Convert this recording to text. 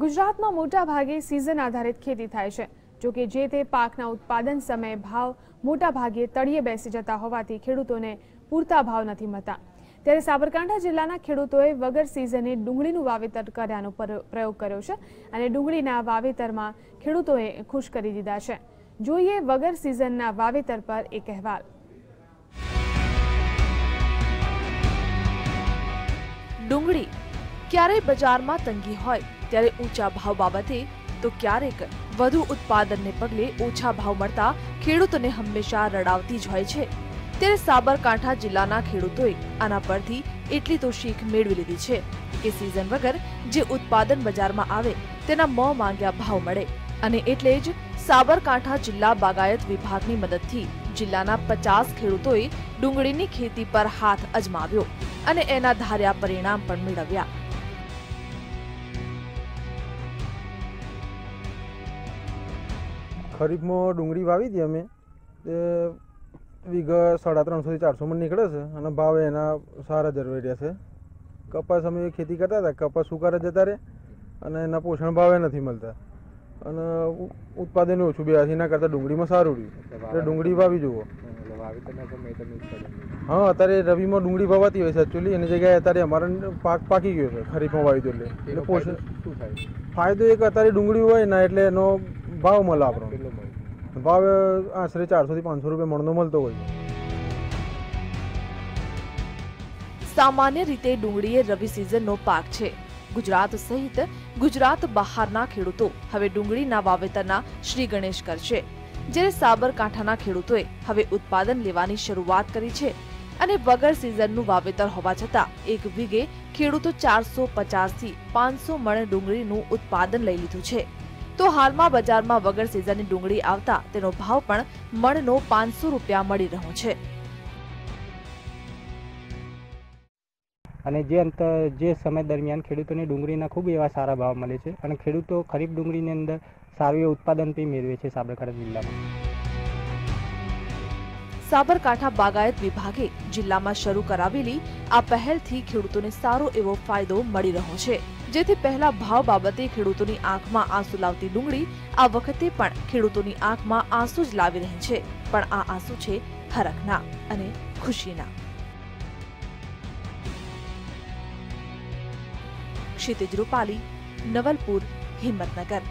ગુજરાતમાં મોટા ભાગે સિઝન આધારિત ખેતી થાય છે. જોકે જે તે પાકના ઉત્પાદન સમયે ભાવ મોટા ભાગે તળિયે બેસી જતા હોવાથી ખેડૂતોને પૂરતા ભાવ નથી મળતા. ત્યારે સાબરકાંઠા જિલ્લાના ખેડૂતોએ વગર સિઝને ડુંગળીનું વાવેતર કર્યાનો પર- પ્રયોગ કર્યો છે અને ડુંગળીના વાવેતરમાં ખેડૂતોએ ખુશ કરી દીધા છે. જોઈએ વગર સિઝનના વાવેતર પર એક અહેવાલ. ડુંગળી ક્યારેય બજારમાં તંગી હોય. ત્યારે ઊંચા ભાવ બાબતે તો ક્યારેક વધુ ઉત્પાદનને પગલે ઓછા ભાવ મળતા ખેડૂતોને હંમેશા રડાવતી જ હોય છે. ત્યારે સાબરકાંઠા જિલ્લાના ખેડૂતોએ આના પરથી એટલી તો શીખ મેળવી લીધી છે કે સિઝન વગર જે ઉત્પાદન બજારમાં આવે તેના મ માંગ્યા ભાવ મળે. અને એટલે જ સાબરકાંઠા જિલ્લા બાગાયત વિભાગની મદદથી જિલ્લાના પચાસ ખેડૂતોએ ડુંગળીની ખેતી પર હાથ અજમાવ્યો અને એના ધાર્યા પરિણામ પણ મેળવ્યા. ખરીફમાં ડુંગળી વાવી હતી અમે. તે વીઘા સાડા ત્રણસોથી ચારસો મણ નીકળે છે અને ભાવ એના સારા જરૂરી રહ્યા છે. કપાસ અમે ખેતી કરતા હતા. કપાસ સુકારા જતા રહે અને એના પોષણ ભાવે નથી મળતા. અને ઉત્પાદન ઓછું બે એના કરતાં ડુંગળીમાં સારું રહ્યું. એટલે ડુંગળી વાવી જુઓ. હા અત્યારે રવિમાં ડુંગળી વાવાતી હોય છે એકચ્યુઅલી એની જગ્યાએ અત્યારે અમારે પાક પાકી ગયો છે ખરીફમાં વાવી દો એટલે. એટલે પોષણ ફાયદો એક અત્યારે ડુંગળી હોય ને એટલે એનો ભાવ મળે આપણો. ભાવ આશરે ચારસો થી પાંચસો રૂપિયા મણનો મળતો હોય સામાન્ય રીતે ડુંગળી એ રવિ સિઝનનો પાક છે. ગુજરાત સહિત ગુજરાત બહારના ખેડૂતો હવે ડુંગળીના વાવેતરના શ્રી ગણેશ કરશે જ્યારે સાબરકાંઠાના ખેડૂતોએ હવે ઉત્પાદન લેવાની શરૂઆત કરી છે અને વગર સિઝનનું વાવેતર હોવા છતાં એક વીઘે ખેડૂતો ચારસો પચાસથી પાંચસો મણ ડુંગળીનું ઉત્પાદન લઈ લીધું છે. તો હાલમાં બજારમાં વગર સિઝનની ડુંગળી આવતા તેનો ભાવ પણ મણનો પાંચસો રૂપિયા મળી રહ્યો છે. અને જે અંત જે સમય દરમિયાન ખેડૂતોને ડુંગળીના ખૂબ એવા સારા ભાવ મળે છે અને ખેડૂતો ખરીફ ડુંગળીની અંદર સારું એવું ઉત્પાદન પણ મેળવે છે સાબરકાંઠા જિલ્લામાં. સાબરકાંઠા બાગાયત વિભાગે જિલ્લામાં શરૂ કરાવેલી આ પહેલથી ખેડૂતોને સારો એવો ફાયદો મળી રહ્યો છે. જેથી પહેલા ભાવ બાબતે ખેડૂતોની આંખમાં આંસુ લાવતી ડુંગળી આ વખતે પણ ખેડૂતોની આંખમાં આંસુ જ લાવી રહી છે. પણ આ આંસુ છે હરખના અને ખુશીના. ક્ષિતિજ રૂપાલી, નવલપુર, હિંમતનગર.